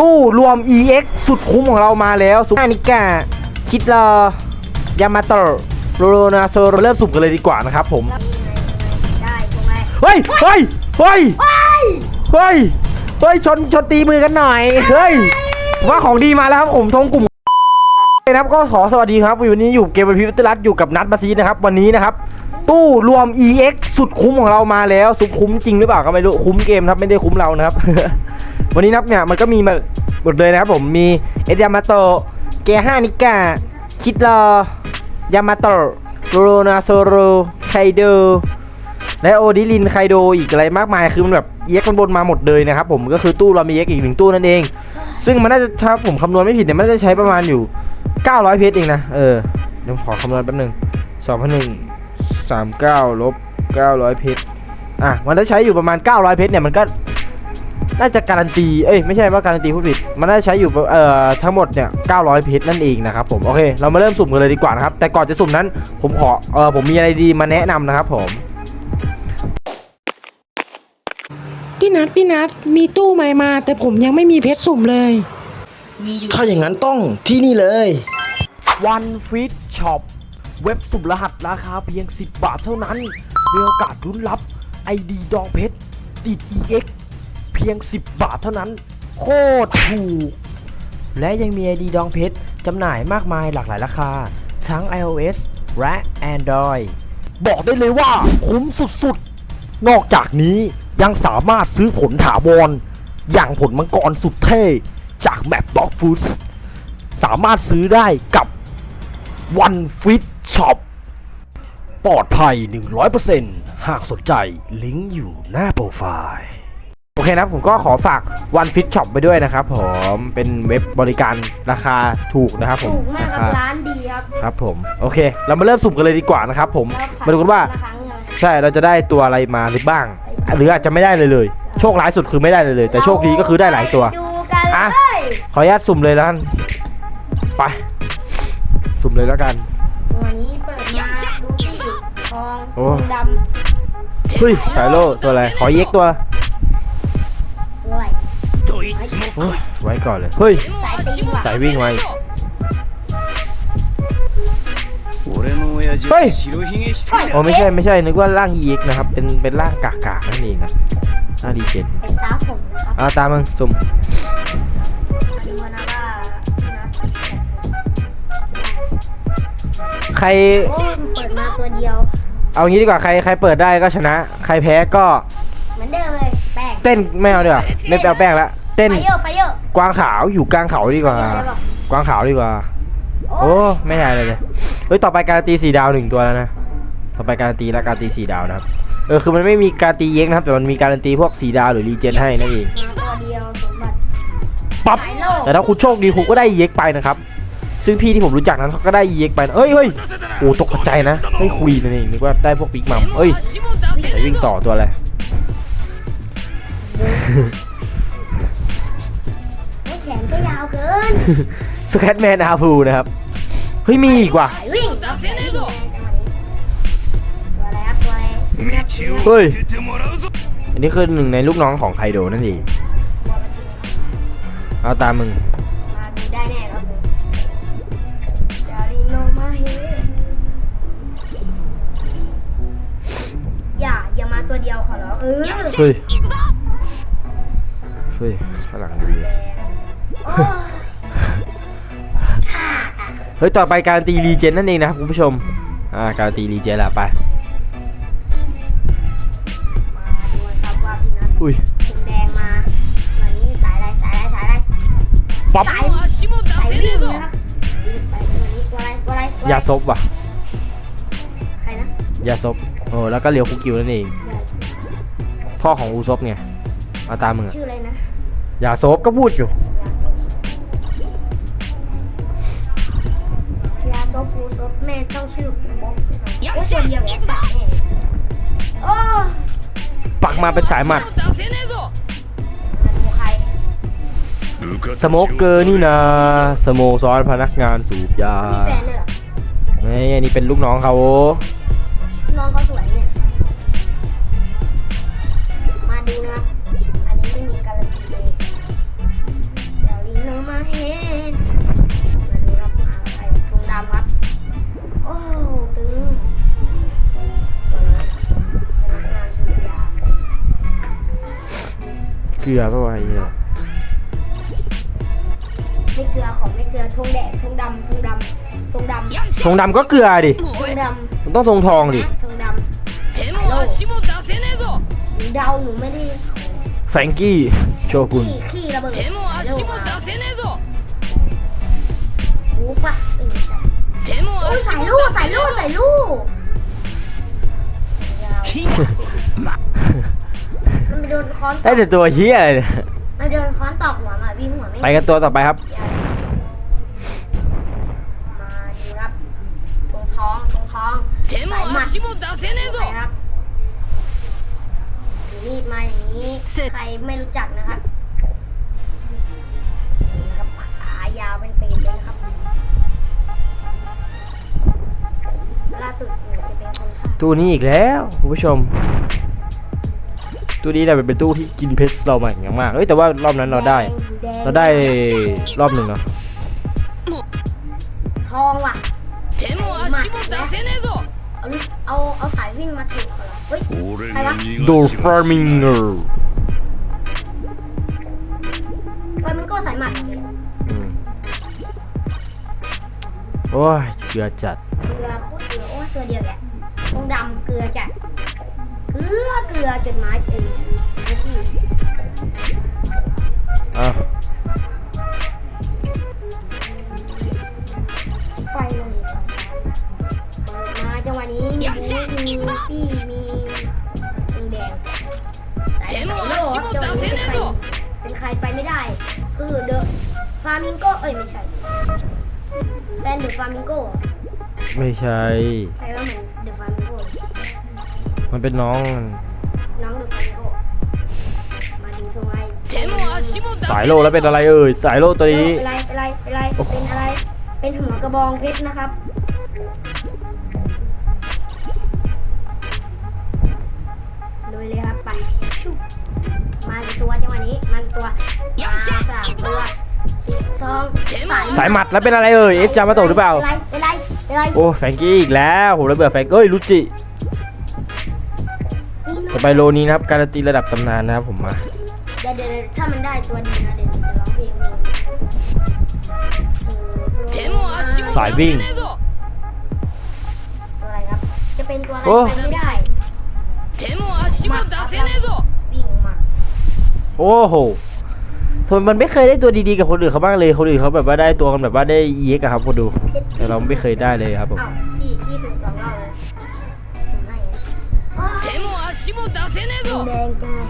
ตู้รวม EX สุดคุ้มของเรามาแล้วสุนิก้าคิดลายามาโตะโรโรนาโซเริ่มสุ่มกันเลยดีกว่านะครับผม ได้ถูกไหมเฮ้ย เฮ้ย เฮ้ย เฮ้ย เฮ้ย ชน ชนตีมือกันหน่อย เฮ้ย ว่าของดีมาแล้วครับผมทงกลุ่มนะครับก็ขอสวัสดีครับวันนี้อยู่เกมวันพิพัฒรัตน์อยู่กับนัทมาซีนะครับ วันนี้นะครับ ตู้รวม EX สุดคุ้มของเรามาแล้ว สุดคุ้มจริงหรือเปล่าก็ไม่รู้คุ้มเกมครับไม่ได้คุ้มเรานะครับ วันนี้นับเนี่ยมันก็มีมาหมดเลยนะครับผมมีเอเดยามาโตเกห้านิกาคิดลอยามาโตโรโนาโซโรไคโดและโอดิลินไคโดอีกอะไรมากมายคือมันแบบเอ็กมันบนมาหมดเลยนะครับผมก็คือตู้เรามีเอ็กอีกหนึ่งตู้นั่นเอง ซึ่งมันน่าจะถ้าผมคำนวณไม่ผิดเนี่ยมันน่าจะใช้ประมาณอยู่ 900 เพชรเองนะเออเดี๋ยวขอคำนวณแป๊บนึง2 1 3 9ลบ900 เพชรอะมันจะใช้อยู่ประมาณ 900 เพชรเนี่ยมันก็ น่าจะการันตี เอ้ยไม่ใช่ว่าการันตีผู้ผิด มันน่าจะใช้อยู่เอ่อทั้งหมดเนี่ย 900 เพชรนั่นเองนะครับผม โอเค เรามาเริ่มสุ่มกันเลยดีกว่านะครับ แต่ก่อนจะสุ่มนั้น ผมขอ เออผมมีอะไรดีมาแนะนำนะครับผม พี่นัทพี่นัทมีตู้ใหม่มา แต่ผมยังไม่มีเพชรสุ่มเลย ถ้าอย่างนั้นต้องที่นี่เลย One Fit Shop เว็บสุ่มรหัสราคาเพียง 10 บาทเท่านั้น มีโอกาสลุ้นรับ ID ดองเพชรติด EX เพียง 10 บาทเท่านั้น โคตรถูก และยังมี ID ดองเพชรจำหน่ายมากมายหลากหลายราคา ทั้ง iOS และ Android บอกได้เลยว่าคุ้มสุดๆ นอกจากนี้ยังสามารถซื้อผลถาวรอย่างผลมังกรสุดเท่ จากแมปบล็อกฟูสสามารถซื้อได้กับ One Fit Shop ปลอดภัย 100%หากสนใจลิงก์อยู่หน้าโปรไฟล์ โอเคนะผมก็ขอฝาก One Fit Shop ไปด้วยนะครับผมเป็นเว็บบริการราคาถูกนะครับผมถูกมากครับราคาร้านดีครับครับผมโอเค เรามาเริ่มสุ่มกันเลยดีกว่านะครับผมมาดูกันว่า ละครั้งใช่ไหมใช่เราจะได้ตัวอะไรมาหรือบ้าง หรืออาจจะไม่ได้เลยเลย โชคร้ายสุดคือไม่ได้เลยเลย แต่โชคดีก็คือได้หลายตัวดูกันอะเลยขออนุญาตสุ่มเลยแล้วกันไป สุ่มเลยแล้วกัน ตัวนี้เปิดมาดูสิทองโอ้ ทองดเฮ้ยสายโลตัวอะไรขอเย็กตัว โอ้ยไว้ก่อนเลย เฮ้ย สายวิ่งไวเฮ้ยโอ้ไม่ใช่ไม่ใช่ นึกว่าร่างอีกนะครับ เป็นเป็นร่างกากานั่นเองนะร่างดีเจนเป็นตาผมอ่าตามึงสุ่มใครเปิดมาตัวเดียว เอางี้ดีกว่าใครใครเปิดได้ก็ชนะ ใครแพ้ก็ เหมือนเดิมเลย แป้ง เต้นไม่เอาดีกว่าไม่เอาแป้งละ เต้นไฟเยอร์ไฟเยอร์กวางขาวอยู่กลางเขาดีกว่าไฟเยอร์ได้ปะกวางขาวดีกว่า โอ้ไม่ได้เลยเลยเฮ้ยต่อไปการนตีสี่ดาวหนึ่งตัวแล้วนะต่อไปการนตีและการนตีสี่ดาวนะครับเออคือมันไม่มีการนตีเย็กนะครับแต่มันมีการนตีพวกสี่ดาวหรือรีเจนให้นั่นเองมาตัวเดียวสมบัติปั๊บสายโลกแต่ถ้าคุณโชคดีคุณก็ได้เย็กไปนะครับ ซึ่งพี่ที่ผมรู้จักนั้นเขาก็ได้เย็กไปนะเอ้ยเฮ้ยโอ้ตกใจนะเฮ้ยคุยนั่นเองนึกว่าได้พวกบิ๊กมัมเอ้ยใส่วิ่งต่อตัวอะไรโอ้ยแข นก็ยาวเกินสแคทแมนอาพูนะครับ เฮ้ยมีอีกว่ะเฮ้ย อันนี้คือหนึ่งในลูกน้องของไคโดนั่นเอง เอาตามมึงอย่าอย่ามาตัวเดียวขอร้องเออเฮ้ย เฮ้ยข้างหลังดี เฮ้ย ต่อไปการตีรีเจนนั่นเองนะครับคุณผู้ชม อ่า การตีรีเจนละไปมาดูครับว่าพี่นัทอุ้ย ถุงแดงมาวันนี้สายอะไรสายอะไรสายอะไรป๊อป สายสายวิ่งนะครับวิ่งไปวันนี้ตัวอะไรตัวอะไรตัวอะไรยาซบว่ะ ใครนะยาซบโอ้แล้วก็เลียวคุกิวนั่นเอง พ่อของอูซบไงเอาตามมึงอะชื่ออะไรนะ ยาซบก็พูดอยู่ย แม่ต้องชื่อบ๊อบโอ้ยตัวเดียวแอสสายแน่โอ้ปักมาเป็นสายหมัดดูใครสโมกเกอร์นี่นะสโมซอนพนักงานสูบยามีแฟนเลยเหรอไม่อันนี้เป็นลูกน้องเขา ลือป่ะวะไอ้เหี้ย ไม่เกลือของไม่เกลือธงแดงธงดำธงดำธงดำ ทงดำก็เกลือดิ ธงด มันต้องทงทองดิ ำธงด 手も足も出せねえぞ ำหนูเดาหนูไม่ได้ แฟรงกี้ โชกุน ขี้ขี้ระเบิด 手も足も出せねえぞ รู้ปะเออใช่ 手も โอ้ย 足 ใส่ も ลูก 出 ใส่ せね ลูก えぞ ใส่ลูก มันไปโดนค้อนต ได้ อก แต่ตัวเฮียอะไรเนี่ย มันโดนค้อนตอกหัวมาวิ่งหัวไม่ ไปกันตัวต่อไปครับ ยาวมาดูครับทงท้องทงท้อง 手も足も出せねえ ไป ぞ ครับถือมีดมาอย่างนี้ ใครไม่รู้จักนะครับนี่นะครับขายาวเป็นปีเลยนะครับล่าสุดหนูจะเป็นคนฆ่า ตู้นี้อีกแล้วคุณผู้ชม ตู้นี้เนี่ยเป็นตู้ที่กินเพชรเรามาอย่างมากเอ้ยแต่ว่ารอบนั้นเราได้ เราได้รอบหนึ่งเนาะทองว่ะเอาเอาสายวิ่งมาถูกเอเฮ้ยใครวะโดฟาร์มิงเนอร์ว้ายอ้ยเกลือจัดเกลือโคตรเกลือโอ้ตัวเดียวแหละคงดำเกลือจัด ลือเกลือจนไม้เอ้ยไม่ใช่ที่อะไฟเลยเปิดมาจังหวะนี้มีมีปี้มีแดงสายโลจังหวะนี้เป็นใครเป็นใครไปไม่ได้ คือเดอะฟามิงโกเอ้ยไม่ใช่แบรนด์เดอะฟามิงโกไม่ใช่ใครว่าเหมือน มันเป็นน้องน้องโดูสายโลแล้วเป็นอะไรเอ่ยสายโลตัวนี้เป็นอะไรเป็นอะไรเป็นอะไรเป็นอะไรหัวกระบองเพชรนะครับดยเลยครับมากี่ตัวจังหวนี้มากี่ตัวสามตัวสองสายหมัดแล้วเป็นอะไรเอ่ยเอชจามาตกหรือเปล่าโอ้แฟงกี้อีกแล้วผมระเบิดแฟงเอ้ยลุจิ ต่ไปโลนี้นะครับ การันตีระดับตำนานนะครับผมมาเดี๋ยวเดี๋ยวถ้ามันได้ตัวดีนะเดี๋ยวจะร้องเพลงสายวิ่ง ตัวอะไรครับ จะเป็นตัวอะไรโอ้ไม่ได้มาครับวิ่งมาโอ้โหทำไมมันไม่เคยได้ตัวดีๆกับคนอื่นเขาบ้างเลย คนอื่นเขาแบบว่าได้ตัวกันแบบว่าได้เยอะกครับคนดูแต่เราไม่เคยได้เลยครับผม อ้าวพี่พี่ถูกสองรอบเลย 足も出せねえぞ แดงจัง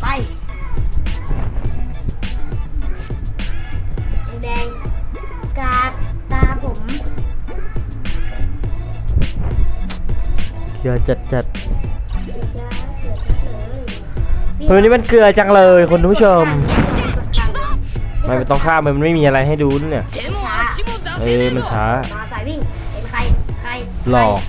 ไปแดงกาดตาผม เกลือจัดจัด เดี๋ยวจะเดี๋ยวจะเลย ๆเฮ้ยวันนี้มันเกลือจังเลยคุณผู้ชม มันไม่ต้องฆ่ามันมันไม่มีอะไรให้ดูเนี่ยเออมันช้ามาสายวิ่งเป็นใครใครหลอก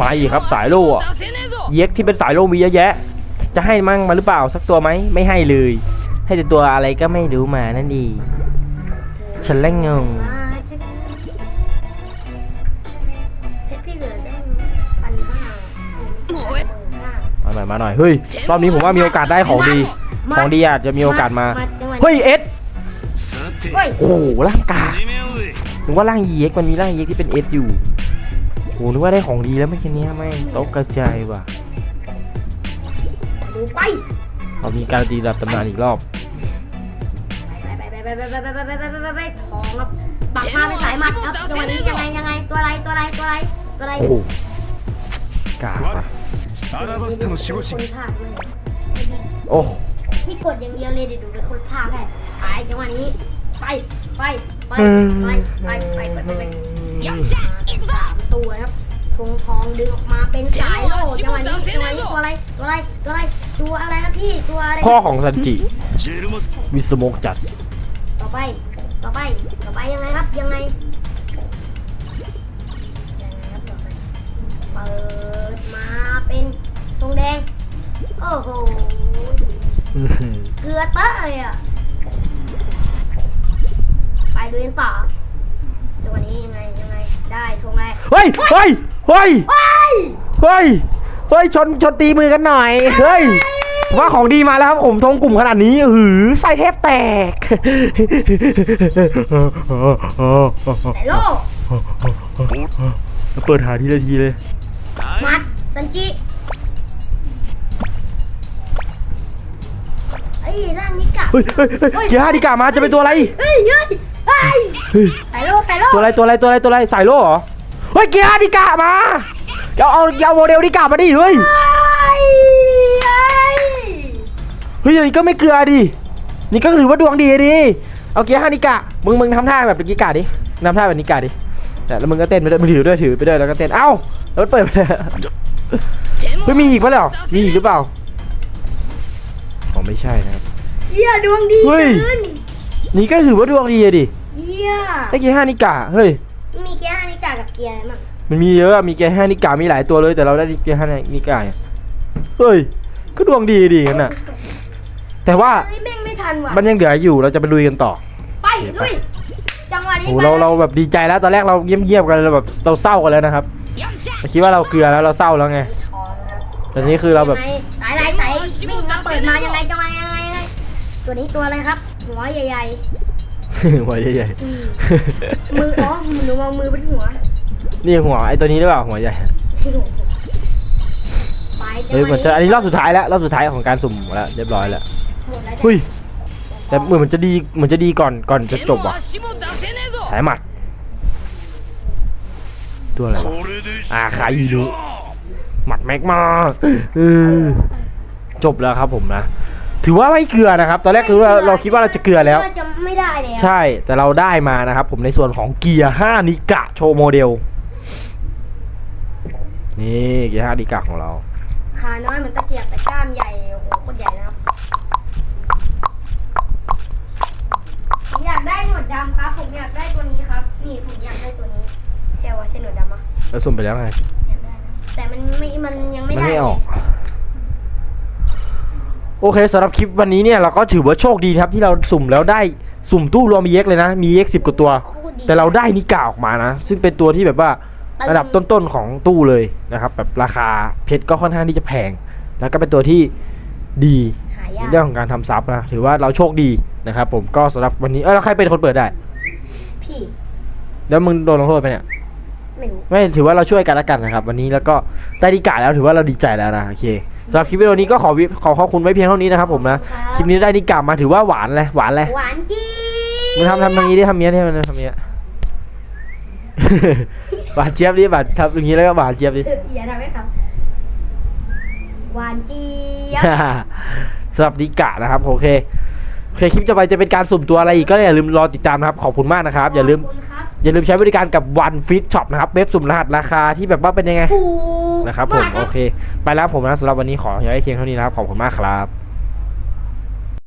มาอีกครับสายโล่อะเย็กที่เป็นสายโล่มีเยอะแยะ จะให้มั่งมาหรือเปล่าสักตัวไหมไม่ให้เลย ให้แต่ตัวอะไรก็ไม่รู้มานั่นดี ฉันแล่งงงมาหน่อยมาหน่อยเฮ้ยรอบนี้ผมว่ามีโอกาสได้ของดี ของดีอาจจะมีโอกาสมา เฮ้ยเอสโอ้โหร่างกาหรือว่าร่างเอ็กมันมีร่างเอ็กที่เป็นเอสอยู่โหนึกว่าได้ของดีแล้วไม่แค่นี้ไม่ตกกระจายว่ะไปเรามีการดีรับตำนานอีกรอบทองครับปักมาเป็นสายหมัดครับจังหวะนี้ยังไงยังไงตัวอะไรตัวอะไรตัวอะไรตัวอะไรโอ้กาดโอ้ พี่กดอย่างเดียวเลยเดี๋ยวดูเลยคนพาแพทไปจังหวะนี้ไปไปไปไปไปไปไปไปสามตัวครับทงทองดึงออกมาเป็นสายโลดจังหวะนี้จังหวะนี้ตัวอะไรตัวอะไรตัวอะไรตัวอะไรครับพี่ตัวอะไรพ่อของซันจิมิสโมกจัดต่อไปต่อไปต่อไปยังไงครับยังไงเปิดมาเป็นทงแดงโอ้โห เกลือเตอะเลยอะ ไปดูกันต่อจังหวะนี้ยังไงได้ทงอะไรเฮ้ยเฮ้ยเฮ้ยเฮ้ยเฮ้ยเฮ้ยชนชนตีมือกันหน่อย เฮ้ย ว่าของดีมาแล้วครับผมทงกลุ่มขนาดนี้หือไส้แทบแตกแต่โลเปิดหาทีละทีเลย มัดซันจิ ยร่างนี้กลับเฮ้ยเฮ้ยเฮ้ยเกียร์ห้าดีกามาจะเป็นตัวอะไร เฮ้ยเฮ้ยเฮ้ยเฮ้ยแต่โลแต่โลตัวอะไรตัวอะไรตัวอะไรตัวอะไรสายโล่เหรอ เฮ้ยเกียร์ห้าดีกามาเอาเอาเอาโมเดลดีกามาดิเฮ้ยเฮ้ยเฮ้ย เฮ้ยอย่างนี้ก็ไม่เกลือดิ นี่ก็ถือว่าดวงดีดิ เอาเกียร์ห้านิกะ มึงมึงทำท่าแบบเป็นนิกะดิทำท่าแบบนิกะดิแต่แล้วมึงก็เต้นไปด้วยมึงถือด้วยถือไปด้วยแล้วก็เต้น เอ้าแล้วมันเปิดไปเลยเฮ้ยมีอีกปะเหรอมีอีกหรือเปล่าอ๋อ ไม่ใช่นะครับ เยี่ยดวงดีเฮ้ยเกินนี่ก็ถือว่าดวงดีอะดิเยี่ยได้เกียร์ห้านิกะเฮ้ย มีเกียร์ฮานิกากับเกียร์อะไรมั่งมันมีเยอะอะมีเกียร์ห้านิกะมีหลายตัวเลยแต่เราได้เกียร์ห้านิกะอะเฮ้ย ก็ดวงดีดีกันน่ะ แต่ว่าเฮ้ยแม่งไม่ทันว่ะมันยังเหลืออยู่เราจะไปลุยกันต่อ ไปลุยจังหวะนี้โอ้ไปเราเราแบบดีใจแล้วตอนแรกเราเงียบๆกันเราแบบเราเศร้ากันแล้วนะครับเราคิดว่าเราเกลือแล้วเราเศร้าแล้วไงแต่นี้คือเราแบบ ตัวนี้ตัวอะไรครับ หัวใหญ่หัวใหญ่ๆอมืออ๋อหนูมองมือเป็นหัวนี่หัวไอ้ตัวนี้หรือเปล่าหัวใหญ่ไปจะเฮ้ยเหมือนจะอันนี้รอบสุดท้ายแล้วรอบสุดท้ายของการสุ่มแล้วเรียบร้อยแล้วหมดแล้วจ้ะหุ้ยแต่เหมือนมันจะดีเหมือนจะดีก่อนก่อนจะจบว่ะสายหมัดตัวอะไรวะอ่าขายีรุหมัดแม็กมาเจบแล้วครับผมนะ ถือว่าไม่เกลือนะครับ ตอนแรกคือเราเราคิดว่าเราจะเกลือแล้วาจะไม่ได้แล้วใช่แต่เราได้มานะครับผมในส่วนของเกียร์ 5 นิกะโชว์โมเดล นี่เกียร์ 5 นิกะของเรา ขาน้อยเหมือนตะเกียบแต่กล้ามใหญ่โอ้โหโคตรใหญ่นะครับผมอยากได้หนวดดำครับ ผมอยากได้ตัวนี้ครับ นี่ผมอยากได้ตัวนี้ใช่ว่าใช่หนวดดำปะแล้วสุ่มไปแล้วไง อยากได้นะแต่มันไม่มันยังไม่ มัน ได้ ไม่ออก เลย โอเคสำหรับคลิปวันนี้เนี่ยเราก็ถือว่าโชคดีนะครับที่เราสุ่มแล้วได้สุ่มตู้รวมมีเอ็กเลยนะมีเอ็กสิบกว่าตัวโคตรดีแต่เราได้นิกะออกมานะ ซึ่งเป็นตัวที่แบบว่าระดับต้นๆของตู้เลยนะครับแบบราคาเพชรก็ค่อนข้างที่จะแพง แล้วก็เป็นตัวที่ดีหายาในกเรื่องของการทำซับนะถือว่าเราโชคดีนะครับผมก็สำหรับวันนี้เออแล้วใครเป็นคนเปิดได้ พี่ แล้วมึงโดนลงโทษไปเนี่ยไม่รู้ไม่ถือว่าเราช่วยกันแล้วกันนะครับ วันนี้แล้วก็ได้ดีกาแล้วถือว่าเราดีใจแล้วนะโอเค สำหรับคลิปวิดีโอนี้ก็ขอวิขอขอบคุณไว้เพียงเท่านี้นะครับผมนะคลิปนี้ได้ดีกามาถือว่าหวานเลยหวานเลยหวานจี๊มึงทำทำอย่างนี้ดิทำเนี้ยดิมันทำเนี้ยหวานเจี๊ยบดิหวานทำอย่างนี้แล้วก็หวานเจี๊ยบดิดอย่าทำให้ครับหวานเจี๊ยบสำหรับดีกานะครับโอเคโอเคคลิปต่อไปจะเป็นการสุ่มตัวอะไรอีกก็อย่าลืมรอติดตามนะครับขอบคุณมากนะครับ อย่าลืมขบคุณครับอย่าลืมใช้บริการกับ One Fit Shop นะครับเว็บสุ่มรหัสราคาที่แบบว่าเป็นยังไงถูก นะครับผมากโอเค ไปแล้วผมนะสำหรับวันนี้ขอย้ายเพียงเท่านี้นะครับขอบคุณมากครับ